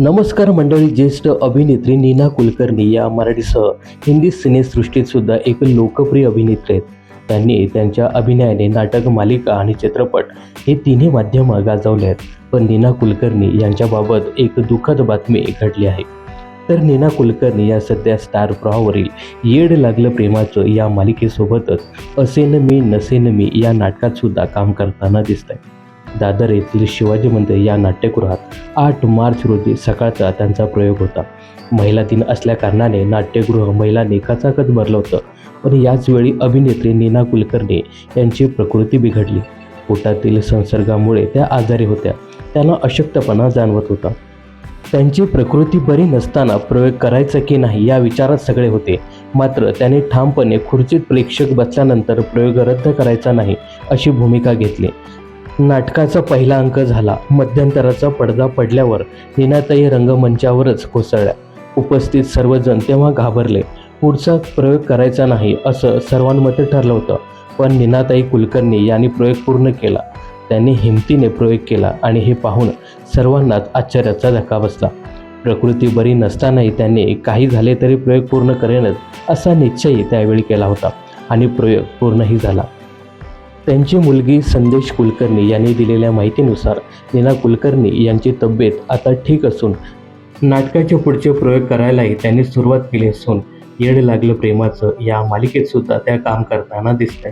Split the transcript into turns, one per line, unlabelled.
नमस्कार मंडळी ज्येष्ठ अभिनेत्री नीना कुलकर्णी या मराठीसह हिंदी सिनेसृष्टीत सुद्धा एक लोकप्रिय अभिनेत्री आहेत. त्यांनी त्यांच्या अभिनयाने नाटक मालिका आणि चित्रपट हे तिन्ही माध्यमं गाजवले आहेत. पण नीना कुलकर्णी यांच्याबाबत एक दुःखद बातमी घडली आहे. तर नीना कुलकर्णी या सध्या स्टार प्रवाहावरील येड लागलं प्रेमाचं या मालिकेसोबतच असेन मी नसेन मी या नाटकात सुद्धा काम करताना दिसत आहे दादर येथील शिवाजी मंदिर या नाट्यगृहात आठ मार्च रोजी सकाळचा त्यांचा प्रयोग होता. महिला दिन असल्याकारणाने नाट्यगृह महिलांनी कचाकच भरलं होतं. पण याचवेळी अभिनेत्री नीना कुलकर्णी यांची प्रकृती बिघडली. पोटातील संसर्गामुळे त्या आजारी होत्या. त्यांना अशक्तपणा जाणवत होता. त्यांची प्रकृती बरी नसताना प्रयोग करायचा की नाही या विचारात सगळे होते. मात्र त्याने ठामपणे खुर्चीत प्रेक्षक बसल्यानंतर प्रयोग रद्द करायचा नाही अशी भूमिका घेतली. नाटकाचा पहिला अंक झाला. मध्यंतराचा पडदा पडल्यावर निनाताई रंगमंचावरच कोसळल्या. उपस्थित सर्वजण तेव्हा घाबरले. पुढचा प्रयोग करायचा नाही असं सर्वांमध्ये ठरलं होतं. पण निनाताई कुलकर्णी यांनी प्रयोग पूर्ण केला. त्यांनी हिमतीने प्रयोग केला आणि हे पाहून सर्वांनाच आश्चर्याचा धक्का बसला. प्रकृती बरी नसतानाही त्यांनी काही झाले तरी प्रयोग पूर्ण करेनच असा निश्चयही त्यावेळी केला होता आणि प्रयोग पूर्णही झाला. त्यांची मुलगी संदेश कुलकर्णी यांनी दिलेल्या माहितीनुसार नीना कुलकर्णी यांची तब्येत आता ठीक असून नाटकाचे पुढचे प्रयोग करायलाही त्यांनी सुरुवात केली असून येड लागलं प्रेमाचं या मालिकेत सुद्धा त्या काम करताना दिसत